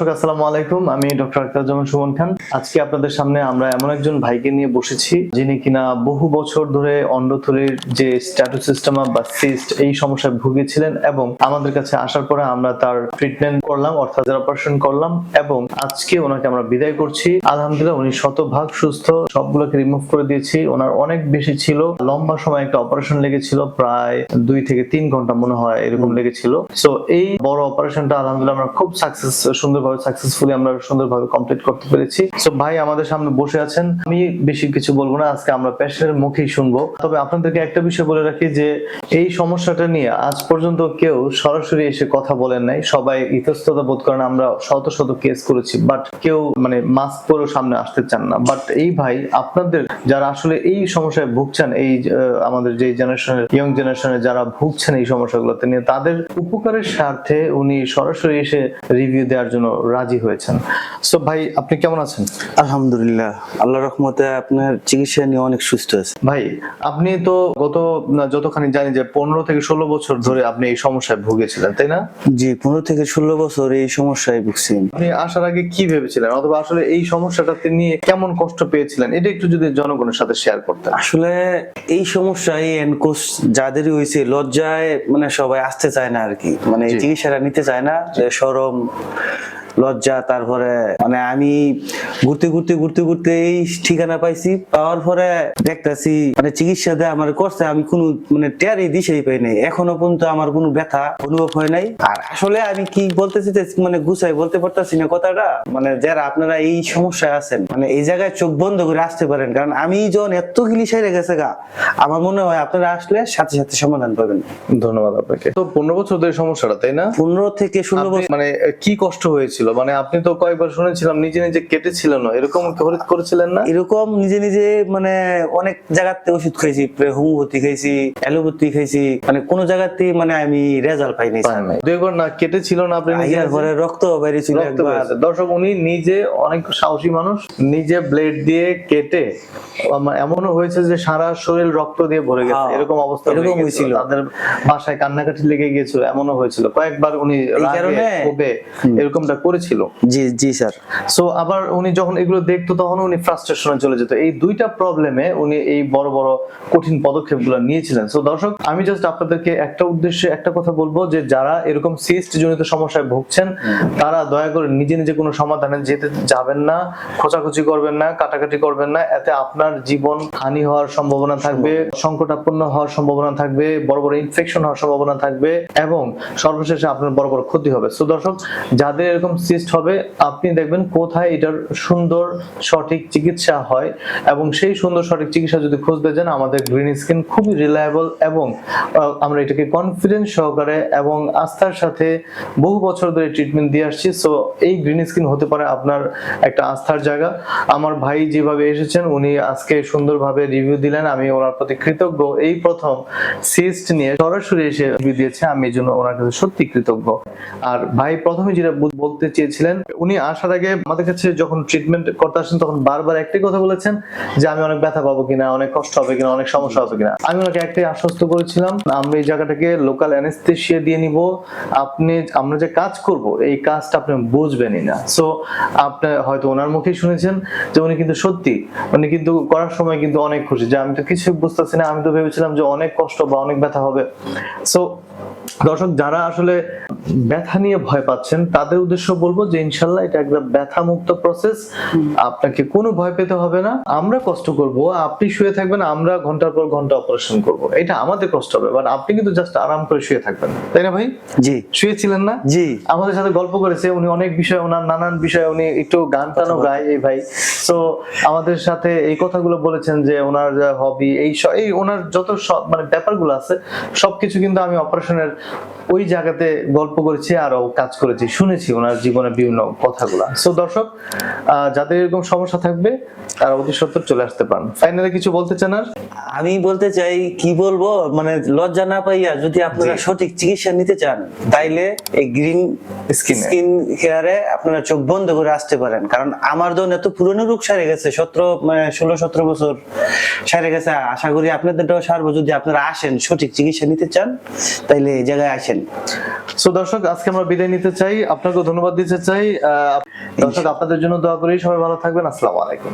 দর্শক, আসসালামু আলাইকুম। আমি ডক্টর সুমন খান। আজকে আপনাদের সামনে আমরা এমন একজন ভাইকে নিয়ে বসেছি, যিনি কিনা বহু বছর ধরে অন্ডথলির যে বা সিস্ট এই সমস্যায় ভুগেছিলেন এবং আমাদের কাছে আসার পরে আমরা তার ট্রিটমেন্ট করলাম, অর্থাৎ অপারেশন করলাম এবং আজকে ওনাকে আমরা বিদায় করছি। আলহামদুলিল্লাহ, উনি শতভাগ সুস্থ। সবগুলোকে রিমুভ করে দিয়েছি। ওনার অনেক বেশি ছিল। লম্বা সময় একটা অপারেশন লেগেছিল, প্রায় দুই থেকে তিন ঘণ্টা মনে হয় এরকম লেগেছিল। সো এই বড় অপারেশনটা আলহামদুলিল্লাহ আমরা খুব সাকসেস সুন্দরভাবে সাকসেসফুলি আমরা সুন্দরভাবে কমপ্লিট করতে পেরেছি। সো ভাই আমাদের সামনে বসে আছেন। আমি বেশি কিছু বলব না, আজকে আমরা পেশেন্টের মুখেই শুনব। তবে আপনাদেরকে একটা বিষয় বলে রাখি যে, এই সমস্যাটা নিয়ে আজ পর্যন্ত কেউ সরাসরি এসে কথা বলেন নাই। সবাই ইতস্ততা বোধ করেন আমরা শত শত কেস করেছি বাট কেউ মানে মাস্ক পরেও সামনে আসতে চান না। বাট এই ভাই, আপনাদের যারা আসলে এই সমস্যায় ভুগছেন, এই আমাদের যে জেনারেশনের ইয়ং জেনারেশনের যারা ভুগছেন এই সমস্যাগুলোতে নিয়ে, তাদের উপকারের স্বার্থে উনি সরাসরি এসে রিভিউ দেওয়ার জন্য রাজি হয়েছেন। সো ভাই আপনি কেমন আছেন? আলহামদুলিল্লাহ। আল্লাহ রহমতে আপনার চিকিৎসা নিয়ে অনেক সুস্থ আছে। ভাই আপনি তো গত যতখানি জানি যে পনেরো থেকে ষোলো বছর ধরে আপনি এই সমস্যায় ভুগেছিলেন তাই না? জি পনেরো থেকে ষোলো বছর এই সমস্যায় ভুগছি। আপনি আসার আগে কি ভেবেছিলেন? অথবা আসলে এই সমস্যাটাতে নিয়ে কেমন কষ্ট পেয়েছিলেন? এটা একটু যদি জনগণের সাথে শেয়ার করতেন। আসলে এই সমস্যা এই এনকোস যাদেরই হয়েছে লজ্জায় মানে সবাই আসতে চায় না আর কি। মানে চিকিৎসাটা নিতে চায় না যে সরম লজ্জা তারপরে মানে আমি ঘুরতে ঘুরতে ঘুরতে ঘুরতে এই ঠিকানা পাইছি। পাওয়ার পরে দেখতেছি মানে চিকিৎসা দেয় আমার করছে আমি কোনো মানে টেয়ারই দিশেই পাই নাই। এখনও পর্যন্ত আমার কোনো ব্যথা অনুভব হয় নাই। আর আসলে আমি কি বলতেছি যে মানে গুছাই বলতে পারতাছি না কথাটা। মানে যারা আপনারা এই সমস্যায় আছেন মানে এই জায়গায় চোখ বন্ধ করে আসতে পারেন। কারণ আমি যখন এত গিলি সেরে গেছে গা আমার মনে হয় আপনারা আসলে সাথে সাথে সমাধান পাবেন। ধন্যবাদ আপনাকে। তো পনেরো বছর ধরে সমস্যাটা তাই না? পনেরো থেকে ষোলো বছর মানে কি কষ্ট হয়েছিল? মানে আপনি তো কয়েকবার শুনেছিলাম নিজে নিজে কেটেছিলেন না। এরকম করে- করেছিলেন না? এরকম নিজে নিজে মানে অনেক জায়গাতে ওষুধ খাইছি হোমিওপ্যাথি খাইছি অ্যালোপ্যাথি খাইছি। মানে কোন জায়গাতে মানে আমি রেজাল্ট পাই নাই। পায় দুইবার না কেটেছিল না আপনি রক্ত বেরিয়েছিল। দর্শক উনি নিজে অনেক সাহসী মানুষ নিজে ব্লেড দিয়ে কেটে এমনও হয়েছে যে সারা শরীর রক্ত দিয়ে ভরে গেছে। হ্যাঁ, এরকম অবস্থা এরকম হয়েছিল। তাদের বাসায় কান্নাকাটি লেগে গিয়েছিল এমনও হয়েছিল। কয়েকবার উনি কারণে- এরকমটা করেছিল। জি জি স্যার। সো আবার উনি যখন এগুলো দেখতো তখন উনি ফ্রাস্ট্রেশনে চলে যেত। এই দুইটা প্রবলেমে উনি এই বড় বড় কঠিন পদক্ষেপগুলো নিয়েছিলেন। সো দর্শক আমি জাস্ট আপনাদেরকে একটা উদ্দেশ্যে একটা কথা বলব যে যারা এরকম সিস্ট জনিত সমস্যায় ভুগছেন তারা দয়া করে নিজে নিজে কোনো সমাধানে যেতে যাবেন না খোঁচাখুচি করবেন না কাটাকাটি করবেন না। এতে আপনার জীবন হানি হওয়ার সম্ভাবনা থাকবে সংকটাপন্ন হওয়ার সম্ভাবনা থাকবে বড় বড় ইনফেকশন হওয়ার সম্ভাবনা থাকবে এবং সর্বশেষে আপনার বড় বড় ক্ষতি হবে। সো দর্শক যাদের এরকম সিস্ট হবে, আপনি দেখবেন কোথায় এটার সুন্দর সঠিক চিকিৎসা হয় এবং সেই সুন্দর সঠিক চিকিৎসা যদি খুঁজতে যান, আমাদের গ্রিন স্কিন খুবই রিলায়েবল এবং আমরা এটাকে কনফিডেন্স সহকারে এবং আস্থার সাথে বহু বছর ধরে ট্রিটমেন্ট দিয়ে আসছি। সো এই গ্রিন স্কিন হতে পারে আপনার একটা আস্থার জায়গা। আমার ভাই যেভাবে এসেছেন, উনি আজকে সুন্দরভাবে রিভিউ দিলেন। আমি ওনার প্রতি কৃতজ্ঞ। এই প্রথম সিস্ট নিয়ে সরাসরি এসে রিভিউ দিয়েছে। আমি এই জন্য ওনার কাছে সত্যি কৃতজ্ঞ। আর ভাই প্রথমে যেটা বলতে চেয়েছিলেন। উনি আসার আগে আমাদের কাছে যখন ট্রিটমেন্ট করতে আসেন, তখন বারবার একটাই কথা বলেছেন যে, আমি অনেক ব্যথা পাবো কিনা, অনেক কষ্ট হবে কিনা, অনেক সমস্যা হবে কিনা। আমি ওনাকে একটাই আশ্বস্ত করেছিলাম, আমরা এই জায়গাটাকে লোকাল অ্যানেস্থেশিয়া দিয়ে নিব। আপনি, আমরা যে কাজ করব, এই কাজটা আপনি বুঝবেনই না। সো আপনি হয়তো ওনার মুখেই শুনেছেন যে, উনি কিন্তু সত্যি, উনি কিন্তু করার সময় কিন্তু অনেক খুশি যে, আমি তো কিছু বুঝতেছি না। আমি তো ভেবেছিলাম যে, অনেক কষ্ট বা অনেক ব্যথা হবে। সো দর্শক যারা আসলে ব্যথা নিয়ে ভয় পাচ্ছেন তাদের উদ্দেশ্য বলব যে ইনশাল্লাহ এটা একটা ব্যথা মুক্ত প্রসেস আপনাকে কোনো ভয় পেতে হবে না। আমরা কষ্ট করব আপনি শুয়ে থাকবেন আমরা ঘণ্টার পর ঘণ্টা অপারেশন করব। এটা আমাদের কষ্ট হবে বাট আপনি কিন্তু জাস্ট আরাম করে শুয়ে থাকবেন। তাই না ভাই? জি। শুয়েছিলেন না? জি। আমাদের সাথে গল্প করেছে উনি অনেক বিষয় ওনার নানান বিষয়ে উনি একটু গান টানও গায় এই ভাই। তো আমাদের সাথে এই কথাগুলো বলেছেন যে ওনার হবি এই এই ওনার যত সব মানে ব্যাপারগুলো আছে সবকিছু কিন্তু আমি অপারেশনের ওই জায়গাতে গল্প করেছি আর কাজ করেছি শুনেছি ওনার জীবনের বিভিন্ন কথাগুলো। সো দর্শক যাদের এরকম সমস্যা থাকবে তারা অতি সত্তর চলে আসতে পারেন। ফাইনালি কিছু বলতে চান আর? আমি বলতে চাই কি বলব? মানে লজ্জা না পাইয়া যদি আপনারা সঠিক চিকিৎসা নিতে চান তাইলে এই গ্রিন এ। স্কিন কেয়ারে আপনারা চোখ বন্ধ করে আসতে পারেন। কারণ আমার যখন এত পুরনো রোগ সারে গেছে সতেরো মানে ষোলো সতেরো বছর সারে গেছে। আশা করি আপনাদেরটাও সারবো। যদি আপনারা আসেন সঠিক চিকিৎসা নিতে চান তাইলে জায়গায় আসেন। সো দর্শক আজকে আমরা বিদায় নিতে চাই। আপনাকে ধন্যবাদ দিতে চাই। আহ, দর্শক আপনাদের জন্য দোয়া করি। সবাই ভালো থাকবেন। আসসালামু আলাইকুম।